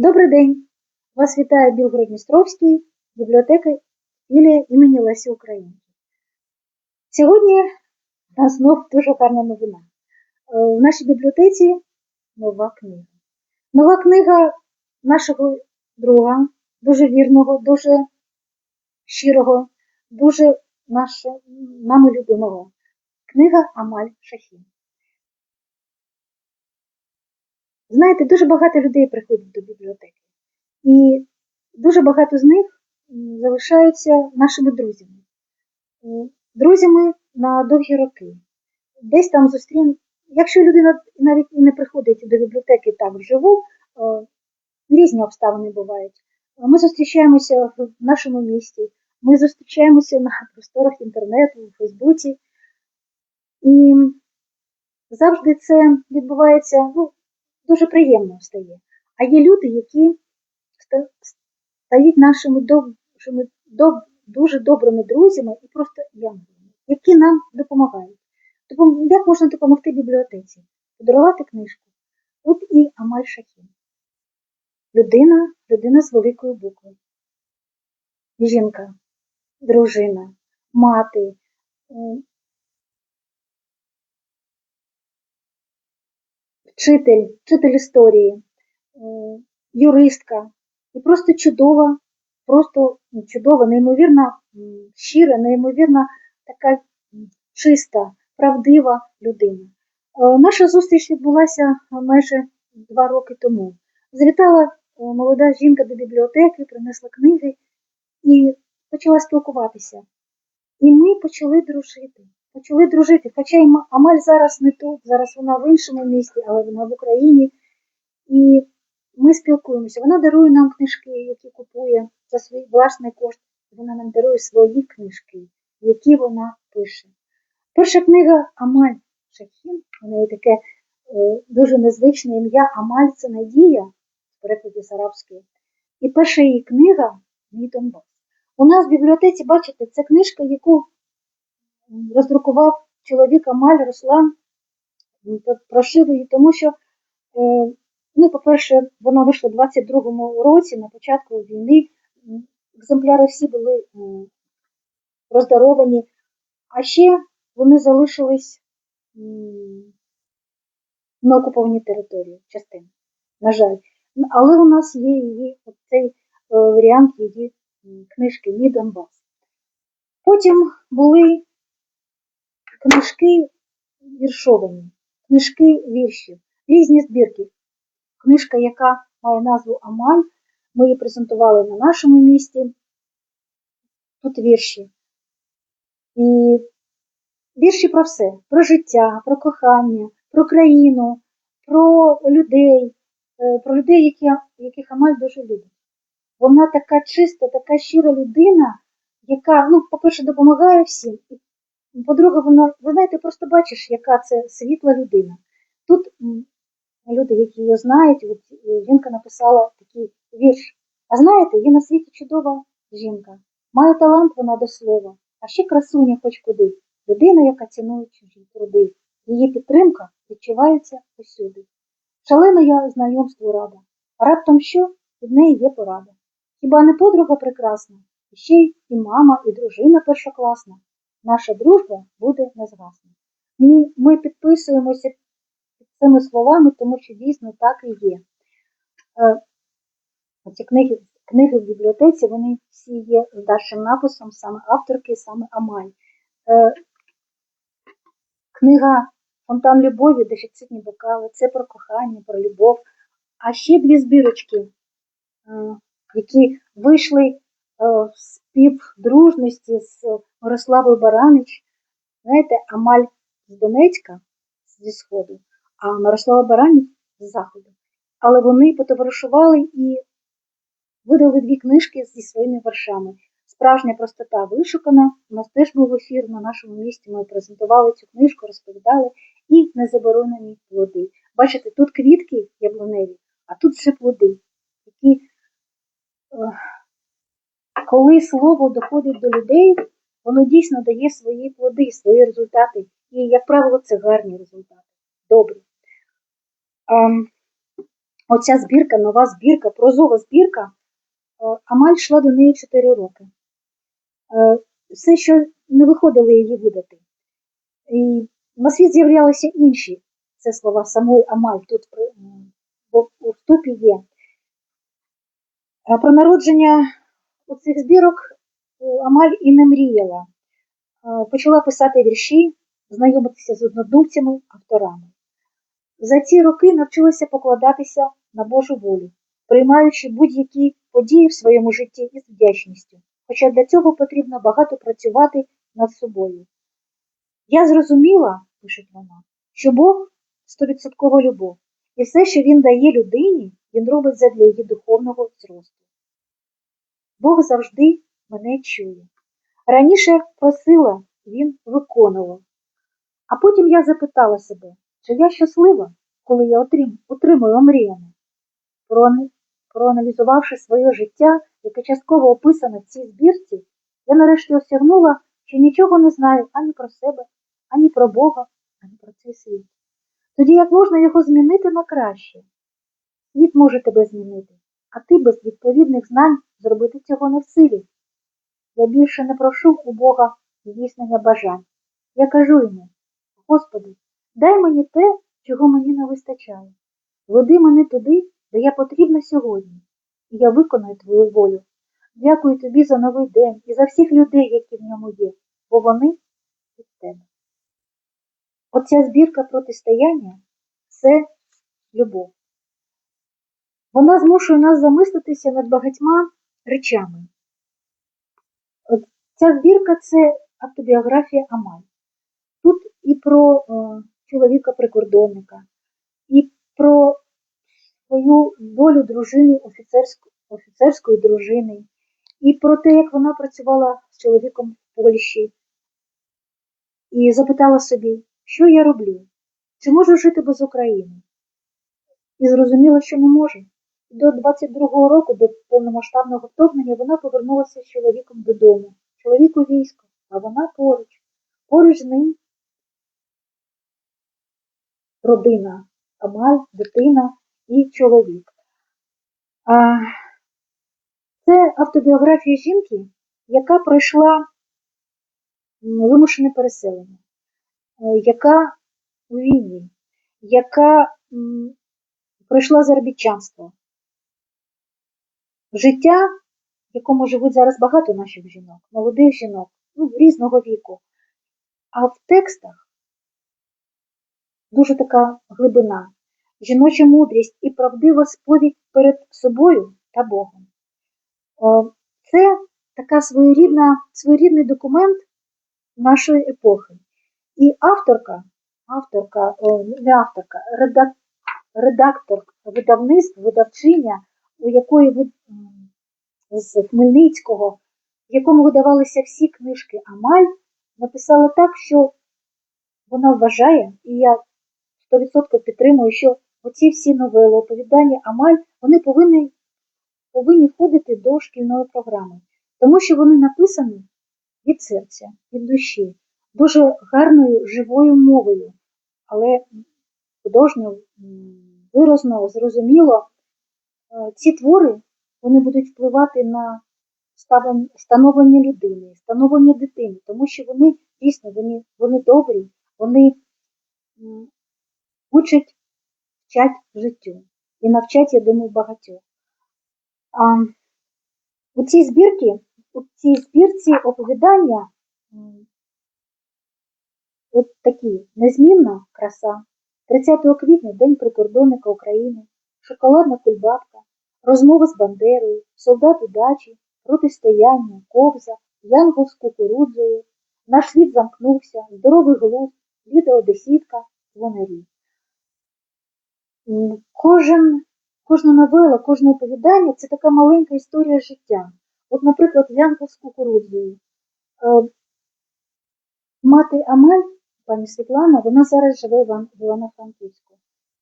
Добрий день! Вас вітає Білгород-Дністровський, бібліотека філія імені Лесі Українки. Сьогодні у нас знов дуже гарна новина. Е, В нашій бібліотеці нова книга. Нова книга нашого друга, дуже вірного, дуже щирого, дуже нашого, нами любимого. Книга Амаль Шахін. Знаєте, дуже багато людей приходять до бібліотеки, і дуже багато з них залишаються нашими друзями. Друзями на довгі роки. Десь там зустрін. Якщо людина навіть і не приходить до бібліотеки так вживу, різні обставини бувають. Ми зустрічаємося в нашому місті, ми зустрічаємося на просторах інтернету, у Фейсбуці. І завжди це відбувається ну, дуже приємно стає. А є люди, які стають нашими добрими, доб- дуже добрими друзями і просто янголами, які нам допомагають. Допом- Як можна допомогти бібліотеці? Подарувати книжку. От і Амаль Шахін. Людина, людина з великою буквою. Жінка, дружина, мати, вчитель, вчитель історії, е, юристка. І просто чудова, просто ну, чудова, неймовірно щира, неймовірно така чиста, правдива людина. Е, Наша зустріч відбулася майже два роки тому. Завітала е, молода жінка до бібліотеки, принесла книги і почала спілкуватися. І ми почали дружити. Почали дружити. Хоча Ма- Амаль зараз не тут, зараз вона в іншому місті, але вона в Україні. І ми спілкуємося. Вона дарує нам книжки, які купує за свій власний кошт. Вона нам дарує свої книжки, які вона пише. Перша книга Амаль Шахін, у неї таке е, дуже незвичне ім'я Амаль це надія в перекладі з арабської. І перша її книга Мій Донбас. У нас в бібліотеці, бачите, це книжка, яку роздрукував чоловік Амаль Руслан, прошив її, тому що, е, ну, по-перше, вона вийшла в 22-му році, на початку війни. Екземпляри всі були роздаровані, а ще вони залишились на окупованій території частини, на жаль. Ну, Але у нас є її цей е, варіант її книжки Мій Донбас. Потім були книжки віршовані, книжки віршів, різні збірки. Книжка, яка має назву Амаль, ми її презентували на нашому місті. Тут вірші. І вірші про все: про життя, про кохання, про країну, про людей, е, про людей, які, яких Амаль дуже любить. Вона така чиста, така щира людина, яка, ну, по-перше, допомагає всім. І, по-друге, вона, ви знаєте, просто бачиш, яка це світла людина. Тут люди, які її знають, от е, жінка написала такий вірш. А знаєте, є на світі чудова жінка. Має талант вона до слова, а ще красуня хоч куди. Людина, яка цінує чужі труди. Її підтримка відчувається усюди. Шалена я знайомству рада, а раптом що від неї є порада. Хіба не подруга прекрасна? І ще й мама, і дружина першокласна. Наша дружба буде незгасна. Ми, підписуємося під цими словами, тому що дійсно так і є. Е, Ці книги, книги в бібліотеці, вони всі є з дальшим написом, саме авторки, саме Амаль. Е, Книга Фонтан любові, дефіцитні бокали, це про кохання, про любов. А ще дві збірочки, е, які вийшли в співдружності з Мирославою Баранич. Знаєте, Амаль з Донецька зі Сходу, а Мирослава Баранич з Заходу. Але вони потоваришували і видали дві книжки зі своїми вершами. Справжня простота вишукана. У нас теж був ефір на нашому місці. Ми презентували цю книжку, розповідали і незаборонені плоди. Бачите, тут квітки яблуневі, а тут вже плоди, які, е, коли слово доходить до людей, воно дійсно дає свої плоди, свої результати. І, як правило, це гарні результати. Добрі. Ем, оця збірка, нова збірка, прозова збірка, е, Амаль йшла до неї 4 роки. Е, Все, що не виходило її видати. І на світ з'являлися інші, це слова самої Амаль, тут у вступі є. Про народження цих збірок е, Амаль і не мріяла. Е, Почала писати вірші, знайомитися з однодумцями, авторами. За ці роки навчилася покладатися на Божу волю, приймаючи будь-які події в своєму житті із вдячністю, хоча для цього потрібно багато працювати над собою. Я зрозуміла, пише вона, що Бог стовідсоткова любов, і все, що він дає людині, він робить задля її духовного зросту. Бог завжди мене чує. Раніше просила, він виконував. А потім я запитала себе, чи я щаслива, коли я отрим, отримую омріяне. Проаналізувавши своє життя, яке частково описане в цій збірці, я нарешті осягнула, що нічого не знаю ані про себе, ані про Бога, ані про цей світ. Тоді як можна його змінити на краще? Світ може тебе змінити, а ти без відповідних знань зробити цього не в силі. Я більше не прошу у Бога здійснення бажань. Я кажу йому, Господи, дай мені те, чого мені не вистачає. Веди мене туди, де я потрібна сьогодні, і я виконаю твою волю. Дякую тобі за новий день і за всіх людей, які в ньому є, бо вони від тебе. Оця збірка протистояння це любов. Вона змушує нас замислитися над багатьма речами. Ця збірка це автобіографія Амаль. Тут і про е, чоловіка-прикордонника, і про свою долю дружини офіцерської, офіцерської дружини, і про те, як вона працювала з чоловіком в Польщі, і запитала собі, що я роблю, чи можу жити без України? І зрозуміла, що не може. До 22-го року, до повномасштабного вторгнення, вона повернулася з чоловіком додому. Чоловік у війську, а вона поруч. Поруч з ним родина, Амаль, дитина і чоловік. А, Це автобіографія жінки, яка пройшла вимушене переселення, е, яка у війні, яка пройшла заробітчанство. Життя, в якому живуть зараз багато наших жінок, молодих жінок, ну, різного віку. А в текстах дуже така глибина, жіноча мудрість і правдива сповідь перед собою та Богом. Це така своєрідна, своєрідний документ нашої епохи. І авторка, авторка, не авторка, редак, редактор видавництва, видавчиня, у якої з Хмельницького, в якому видавалися всі книжки Амаль, написала так, що вона вважає, і я 100% підтримую, що оці всі новели, оповідання Амаль, вони повинні, повинні входити до шкільної програми, тому що вони написані від серця, від душі, дуже гарною живою мовою, але художньо, виразно, зрозуміло, ці твори вони будуть впливати на становлення людини, становлення дитини, тому що вони дійсно вони, вони добрі, вони учать, вчать життю і навчать, я думаю, багатьох. А, у цій збірці, у цій збірці оповідання от такі незмінна краса. 30 квітня День прикордонника України, шоколадна кульбабка, розмова з Бандерою, солдат удачі, протистояння, ковза, янгол з кукурудзою, наш світ замкнувся, здоровий глузд, відеодесітка, дзвонарі. М, Кожен, кожна новела, кожне оповідання це така маленька історія життя. От, наприклад, янгол з кукурудзою. Е, Мати Амаль, пані Світлана, вона зараз живе в Івано-Франківську.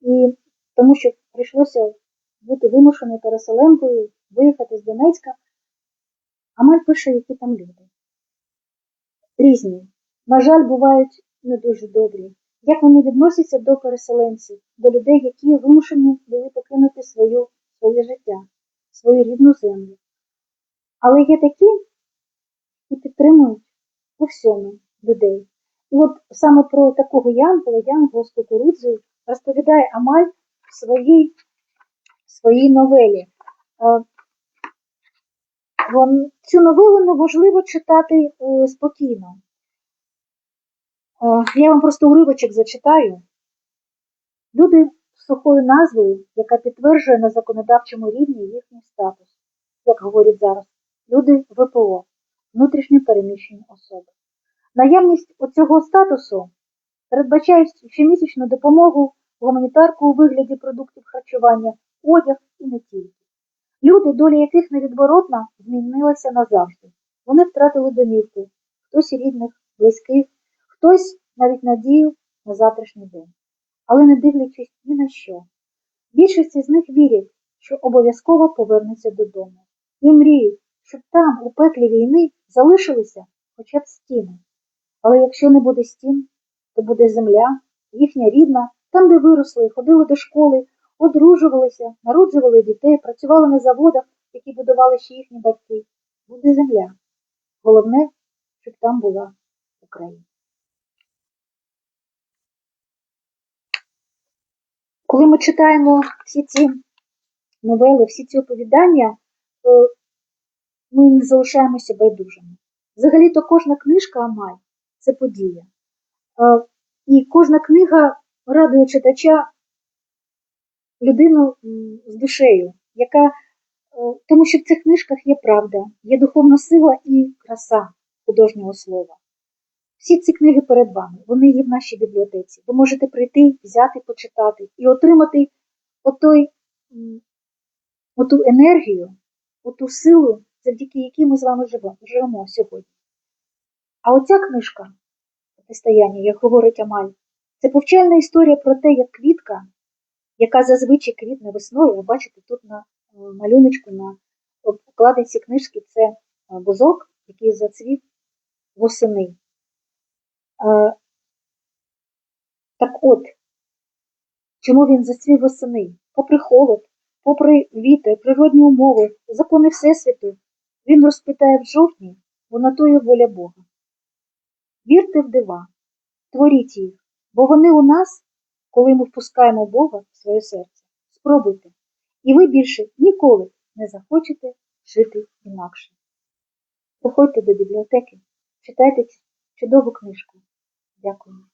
І тому що прийшлося бути вимушеною переселенкою, виїхати з Донецька. Амаль пише, які там люди. Різні. На жаль, бувають не дуже добрі. як вони відносяться до переселенців, до людей, які вимушені були покинути свою, своє життя, свою рідну землю. Але є такі, які підтримують у всьому людей. І от саме про такого янгола, янгол з кукурудзою, розповідає Амаль в своїй, новелі. Е, вон- Цю новелу неможливо читати е, спокійно. Е, Я вам просто уривочок зачитаю. Люди з сухою назвою, яка підтверджує на законодавчому рівні їхній статус, як говорять зараз, люди ВПО, внутрішньо переміщені особи. Наявність оцього статусу передбачає щомісячну допомогу, гуманітарку у вигляді продуктів харчування, одяг і не тільки. Люди, доля яких невідворотна, змінилася назавжди. Вони втратили домівки, хтось рідних, близьких, хтось навіть надію на завтрашній день. Але не дивлячись ні на що. Більшість з них вірять, що обов'язково повернуться додому. І мріють, щоб там, у пеклі війни, залишилися хоча б стіни. Але якщо не буде стін, то буде земля, їхня рідна, там, де виросли, ходили до школи, одружувалися, народжували дітей, працювали на заводах, які будували ще їхні батьки. Буде земля. Головне, щоб там була Україна. Коли ми читаємо всі ці новели, всі ці оповідання, то ми не залишаємося байдужими. Взагалі-то кожна книжка Амаль це подія. Е, І кожна книга радує читача людину з душею, яка, е, тому що в цих книжках є правда, є духовна сила і краса художнього слова. Всі ці книги перед вами, вони є в нашій бібліотеці. Ви можете прийти, взяти, почитати і отримати отой, оту енергію, оту силу, завдяки якій ми з вами живемо, живемо сьогодні. А оця книжка протистояння, як говорить Амаль, це повчальна історія про те, як квітка, яка зазвичай квітне весною, ви бачите, тут на е, малюночку, на обкладинці книжки це е, бузок, який зацвів восени. Е, Так от, чому він зацвів восени? Попри холод, попри вітер, природні умови, закони Всесвіту, він розпитає в жовтні, бо на то є воля Бога. Вірте в дива, творіть їх, бо вони у нас, коли ми впускаємо Бога в своє серце. Спробуйте, і ви більше ніколи не захочете жити інакше. Приходьте до бібліотеки, читайте чудову книжку. Дякую.